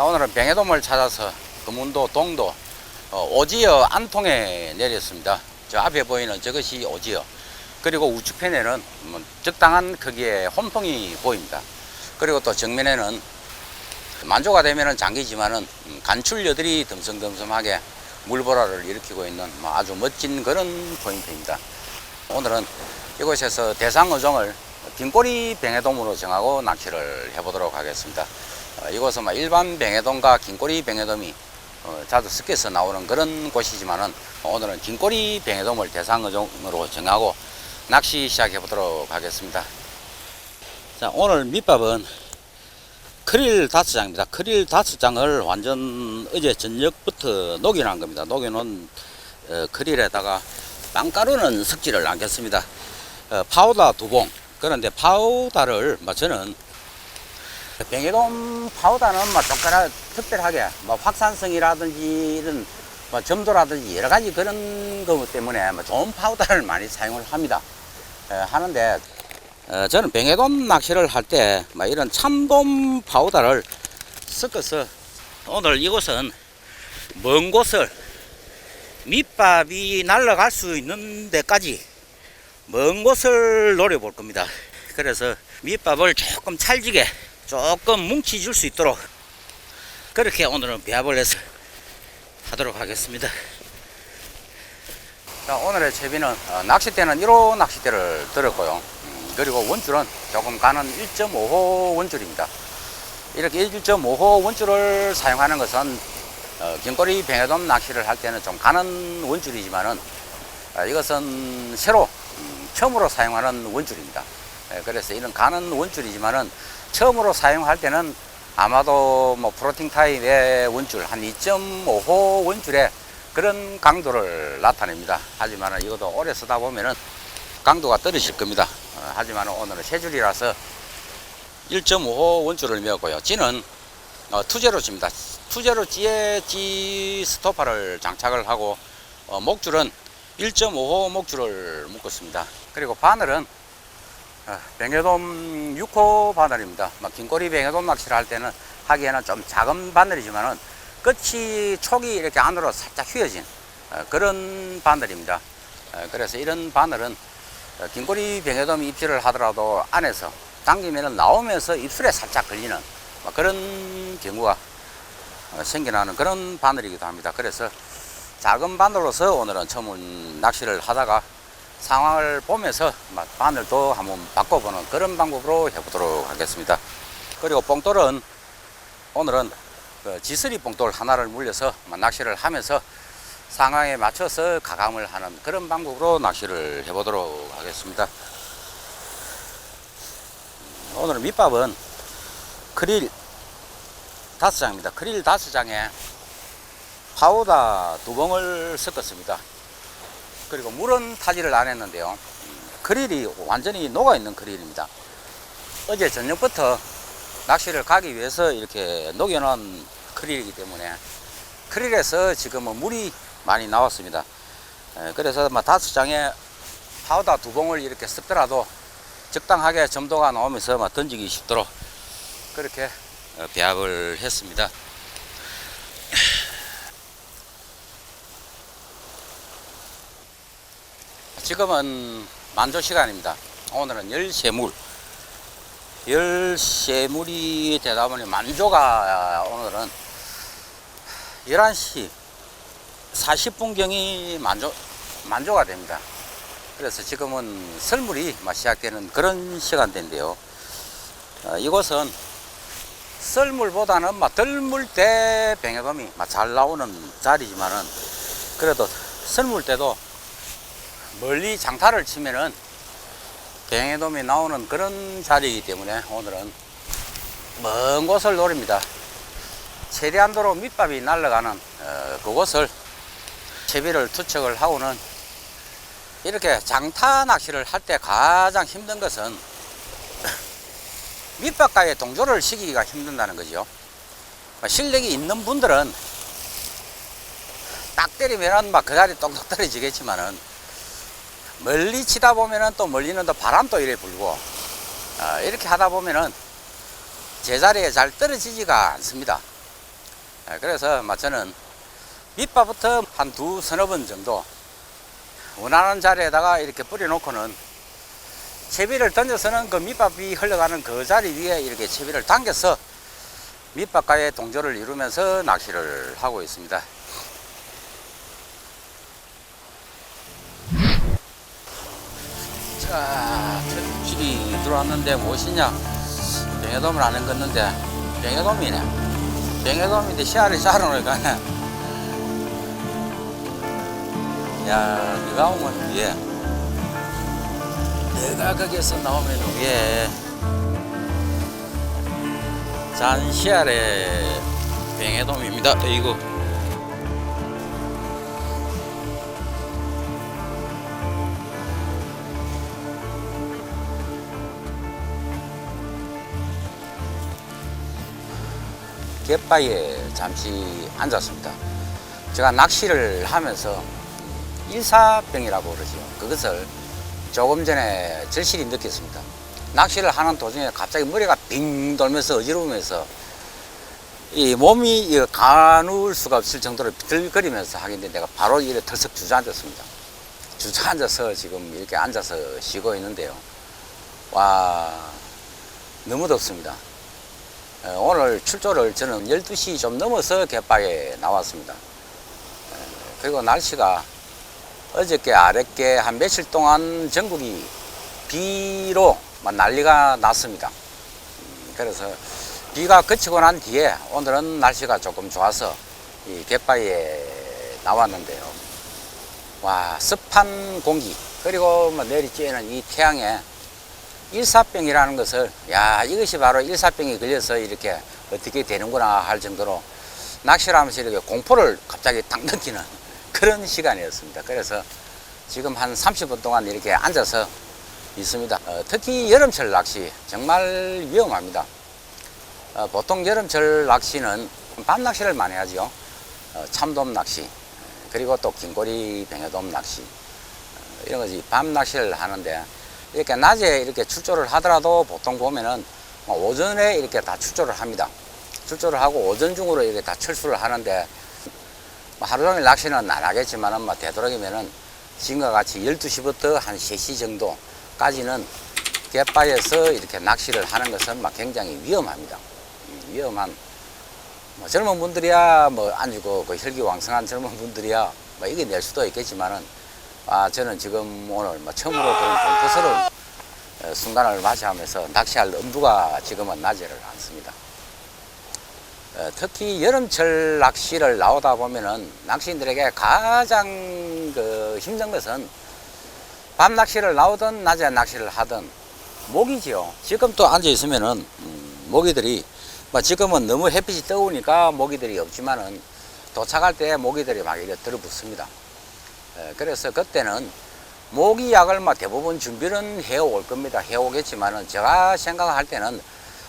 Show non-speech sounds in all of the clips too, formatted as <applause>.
자, 오늘은 병해돔을 찾아서 금운도 동도 어, 오지어 안통에 내렸습니다. 저 앞에 보이는 저것이 오지어. 그리고 우측편에는 뭐 적당한 크기의 혼풍이 보입니다. 그리고 또 정면에는 만조가 되면은 장기지만은 음, 간출녀들이 듬성듬성하게 물보라를 일으키고 있는 뭐 아주 멋진 그런 포인트입니다. 오늘은 이곳에서 대상 어종을 긴꼬리 병해돔으로 정하고 낚시를 해보도록 하겠습니다. 어, 이곳은 뭐 일반 병해돔과 긴꼬리 병해돔이 어, 자주 섞여서 나오는 그런 곳이지만은 오늘은 긴꼬리 병해돔을 대상 어종으로 정하고 낚시 시작해 보도록 하겠습니다. 자, 오늘 밑밥은 크릴 다섯 장입니다. 크릴 다섯 장을 완전 어제 저녁부터 녹여놓은 겁니다. 녹여놓은 어, 크릴에다가 빵가루는 섞지를 않겠습니다. 어, 파우더 두 봉. 그런데 파우더를 뭐 저는 병해돔 파우더는 뭐 조금 특별하게 뭐 확산성이라든지 이런 뭐 점도라든지 여러 가지 그런 것 때문에 뭐 좋은 파우더를 많이 사용을 합니다. 에, 하는데 어, 저는 병해돔 낚시를 할 때 뭐 이런 참돔 파우더를 섞어서 오늘 이곳은 먼 곳을 밑밥이 날아갈 수 있는 데까지 먼 곳을 노려볼 겁니다. 그래서 밑밥을 조금 찰지게 조금 뭉치줄 수 있도록 그렇게 오늘은 배합을 해서 하도록 하겠습니다. 자, 오늘의 채비는 어, 낚싯대는 1호 낚싯대를 들었고요. 음, 그리고 원줄은 조금 가는 1.5호 원줄입니다. 이렇게 1.5호 원줄을 사용하는 것은 어, 긴꼬리 병해돔 낚시를 할 때는 좀 가는 원줄이지만은 어, 이것은 새로 음, 처음으로 사용하는 원줄입니다. 예, 그래서 이런 가는 원줄이지만은 처음으로 사용할 때는 아마도 뭐 프로팅 타입의 원줄 한 2.5호 원줄에 그런 강도를 나타냅니다. 하지만 이것도 오래 쓰다 보면은 강도가 떨어질 겁니다. 어, 하지만 오늘은 세 줄이라서 1.5호 원줄을 메었고요. 지는 어, 투제로 칩니다. 투제로 찌에 찌 스토퍼를 장착을 하고 어, 목줄은 1.5호 목줄을 묶었습니다. 그리고 바늘은 어, 병해돔 6호 바늘입니다. 막 긴꼬리 병해돔 낚시를 할 때는 하기에는 좀 작은 바늘이지만은 끝이 촉이 이렇게 안으로 살짝 휘어진 어, 그런 바늘입니다. 어, 그래서 이런 바늘은 어, 긴꼬리 병해돔 입질을 하더라도 안에서 당기면은 나오면서 입술에 살짝 걸리는 뭐 그런 경우가 어, 생겨나는 그런 바늘이기도 합니다. 그래서 작은 바늘로서 오늘은 처음 낚시를 하다가 상황을 보면서 막 바늘도 한번 바꿔보는 그런 방법으로 해보도록 하겠습니다. 그리고 뽕돌은 오늘은 그 지스리 뽕돌 하나를 물려서 막 낚시를 하면서 상황에 맞춰서 가감을 하는 그런 방법으로 낚시를 해보도록 하겠습니다. 오늘 밑밥은 크릴 다섯 장입니다. 크릴 다섯 장에 파우더 두 봉을 섞었습니다. 그리고 물은 타지를 안 했는데요. 음, 크릴이 완전히 녹아 있는 크릴입니다. 어제 저녁부터 낚시를 가기 위해서 이렇게 녹여놓은 크릴이기 때문에 크릴에서 지금은 물이 많이 나왔습니다. 에, 그래서 뭐 다섯 장에 파우더 두 봉을 이렇게 섞더라도 적당하게 점도가 나오면서 막 던지기 쉽도록 그렇게 어, 배합을 했습니다. 지금은 만조 시간입니다. 오늘은 열쇠물. 열쇠물이 되다 보니 만조가 오늘은 11시 40분경이 만조, 만조가 됩니다. 그래서 지금은 설물이 막 시작되는 그런 시간대인데요. 어, 이곳은 썰물보다는 막 덜물 때 병해돔이 막 잘 나오는 자리지만은 그래도 썰물 때도 멀리 장타를 치면은 병해돔이 나오는 그런 자리이기 때문에 오늘은 먼 곳을 노립니다. 최대한도로 밑밥이 날아가는 어, 그곳을 채비를 투척을 하고는 이렇게 장타 낚시를 할 때 가장 힘든 것은 <coughs> 밑밥과의 동조를 시키기가 힘든다는 거죠. 실력이 있는 분들은 딱 때리면은 막그 자리 똑똑 떨어지겠지만은 멀리 치다 보면은 또 멀리는 또 바람도 이래 불고 어, 이렇게 하다 보면은 제자리에 잘 떨어지지가 않습니다. 예, 그래서 막 저는 밑밥부터 한 두 서너 번 정도 원하는 자리에다가 이렇게 뿌려놓고는 채비를 던져서는 그 밑밥이 흘러가는 그 자리 위에 이렇게 채비를 당겨서 밑밥과의 동조를 이루면서 낚시를 하고 있습니다. 자, 첫 줄이 들어왔는데 무엇이냐? 병해돔을 안 헹궜는데 병해돔이네. 병해돔인데 씨알이 자르놓으니까 야, 네가 오면 위에 내가 거기에서 나오면 위에 잔시알의 병해돔입니다. 이거 갯바위에 잠시 앉았습니다. 제가 낚시를 하면서 일사병이라고 그러죠. 그것을 조금 전에 절실히 느꼈습니다. 낚시를 하는 도중에 갑자기 머리가 빙 돌면서 어지러우면서 이 몸이 이 가눌 수가 없을 정도로 비틀거리면서 하긴데 내가 바로 이래 털썩 주저앉았습니다. 주저앉아서 지금 이렇게 앉아서 쉬고 있는데요. 와, 너무 덥습니다. 어, 오늘 출조를 저는 12시 좀 넘어서 갯바에 나왔습니다. 어, 그리고 날씨가 어저께 아랫게 한 며칠 동안 전국이 비로 막 난리가 났습니다. 음, 그래서 비가 그치고 난 뒤에 오늘은 날씨가 조금 좋아서 이 갯바위에 나왔는데요. 와, 습한 공기, 그리고 뭐 내리 쬐는 이 태양에 일사병이라는 것을, 야, 이것이 바로 일사병이 걸려서 이렇게 어떻게 되는구나 할 정도로 낚시를 하면서 이렇게 공포를 갑자기 딱 느끼는 <laughs> 그런 시간이었습니다. 그래서 지금 한 30분 동안 이렇게 앉아서 있습니다. 어, 특히 여름철 낚시 정말 위험합니다. 어, 보통 여름철 낚시는 밤 낚시를 많이 하죠. 어, 참돔 낚시 그리고 또 긴고리 병해돔 낚시 어, 이런 거지 밤 낚시를 하는데 이렇게 낮에 이렇게 출조를 하더라도 보통 보면은 뭐 오전에 이렇게 다 출조를 합니다. 출조를 하고 오전 중으로 이렇게 다 철수를 하는데 뭐 하루 종일 낚시는 안 하겠지만은 뭐 되도록이면은 지금과 같이 12시부터 한 3시 정도까지는 갯바에서 이렇게 낚시를 하는 것은 막 굉장히 위험합니다. 음, 위험한 뭐 젊은 분들이야 뭐 안주고 그 혈기왕성한 젊은 분들이야 뭐 이겨낼 수도 있겠지만은 아 저는 지금 오늘 뭐 처음으로 그런 공포스러운 어, 순간을 맞이하면서 낚시할 엄두가 지금은 나지를 않습니다. 어, 특히 여름철 낚시를 나오다 보면은 낚시인들에게 가장 그 힘든 것은 밤 낚시를 나오든 낮에 낚시를 하든 모기지요. 지금 또 앉아 있으면은 음, 모기들이 뭐 지금은 너무 햇빛이 뜨거우니까 모기들이 없지만은 도착할 때 모기들이 막 이렇게 들어붙습니다. 에, 그래서 그때는 모기약을 막 대부분 준비는 해올 겁니다. 해오겠지만은 제가 생각할 때는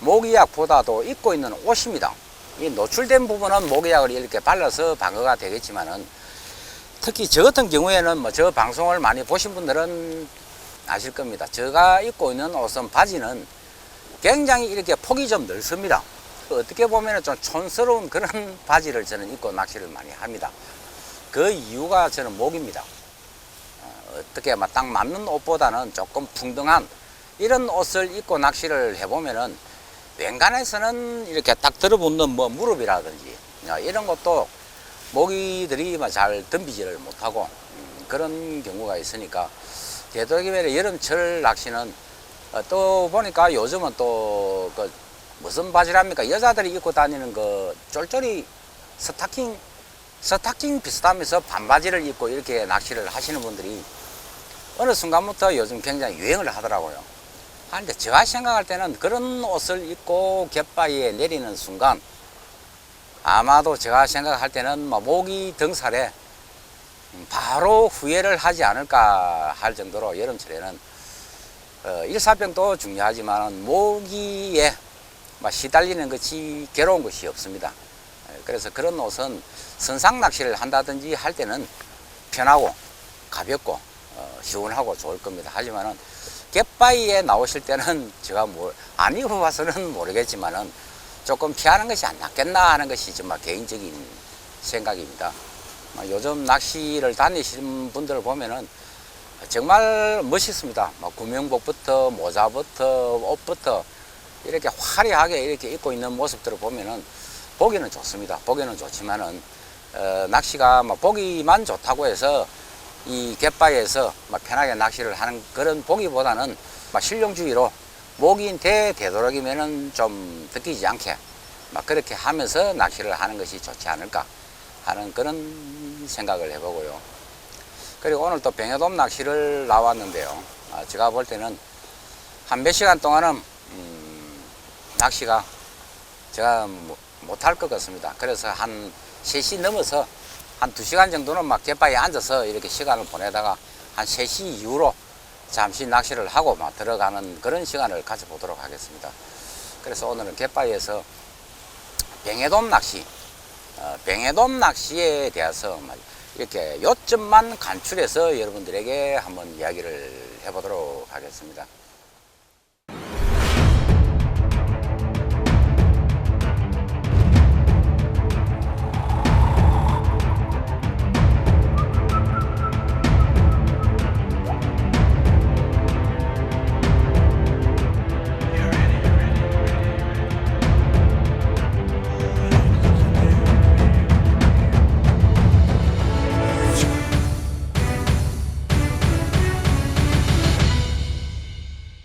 모기약보다도 입고 있는 옷입니다. 이 노출된 부분은 모기약을 이렇게 발라서 방어가 되겠지만은 특히 저 같은 경우에는 뭐 저 방송을 많이 보신 분들은 아실 겁니다. 제가 입고 있는 옷은 바지는 굉장히 이렇게 폭이 좀 넓습니다. 어떻게 보면 좀 촌스러운 그런 <laughs> 바지를 저는 입고 낚시를 많이 합니다. 그 이유가 저는 목입니다. 어, 어떻게 막딱 맞는 옷보다는 조금 풍덩한 이런 옷을 입고 낚시를 해보면은 웬간에서는 이렇게 딱 들어붙는 뭐 무릎이라든지 어, 이런 것도 모기들이 막잘 덤비지를 못하고 음, 그런 경우가 있으니까 되도록이면 여름철 낚시는 어, 또 보니까 요즘은 또 그 무슨 바지랍니까 여자들이 입고 다니는 그 쫄쫄이 스타킹 스타킹 비슷하면서 반바지를 입고 이렇게 낚시를 하시는 분들이 어느 순간부터 요즘 굉장히 유행을 하더라고요. 하는데 제가 생각할 때는 그런 옷을 입고 갯바위에 내리는 순간 아마도 제가 생각할 때는 뭐 모기 등살에 음, 바로 후회를 하지 않을까 할 정도로 여름철에는 어, 일사병도 중요하지만 모기에 막 시달리는 것이 괴로운 것이 없습니다. 에, 그래서 그런 옷은 선상 낚시를 한다든지 할 때는 편하고 가볍고 어, 시원하고 좋을 겁니다. 하지만은 갯바위에 나오실 때는 <laughs> 제가 뭐안 입어봐서는 <laughs> 모르겠지만은 조금 피하는 것이 안 낫겠나 하는 것이 정말 개인적인 생각입니다. 막 요즘 낚시를 다니시는 분들을 보면은 정말 멋있습니다. 막 구명복부터 모자부터 옷부터 이렇게 화려하게 이렇게 입고 있는 모습들을 보면은 보기는 좋습니다. 보기는 좋지만은 어, 낚시가 막 보기만 좋다고 해서 이 갯바위에서 막 편하게 낚시를 하는 그런 보기보다는 막 실용주의로 목인 대 되도록이면은 좀 느끼지 않게 막 그렇게 하면서 낚시를 하는 것이 좋지 않을까 하는 그런 생각을 해보고요. 그리고 오늘 또 병해돔 낚시를 나왔는데요. 아, 제가 볼 때는 한 몇 시간 동안은 음, 낚시가 제가 못할 것 같습니다. 그래서 한 3시 넘어서 한 2시간 정도는 막 갯바위에 앉아서 이렇게 시간을 보내다가 한 3시 이후로 잠시 낚시를 하고 막 들어가는 그런 시간을 가져보도록 하겠습니다. 그래서 오늘은 갯바위에서 병해돔 낚시, 어, 병해돔 낚시에 대해서 막 이렇게 요점만 간추려서 여러분들에게 한번 이야기를 해보도록 하겠습니다.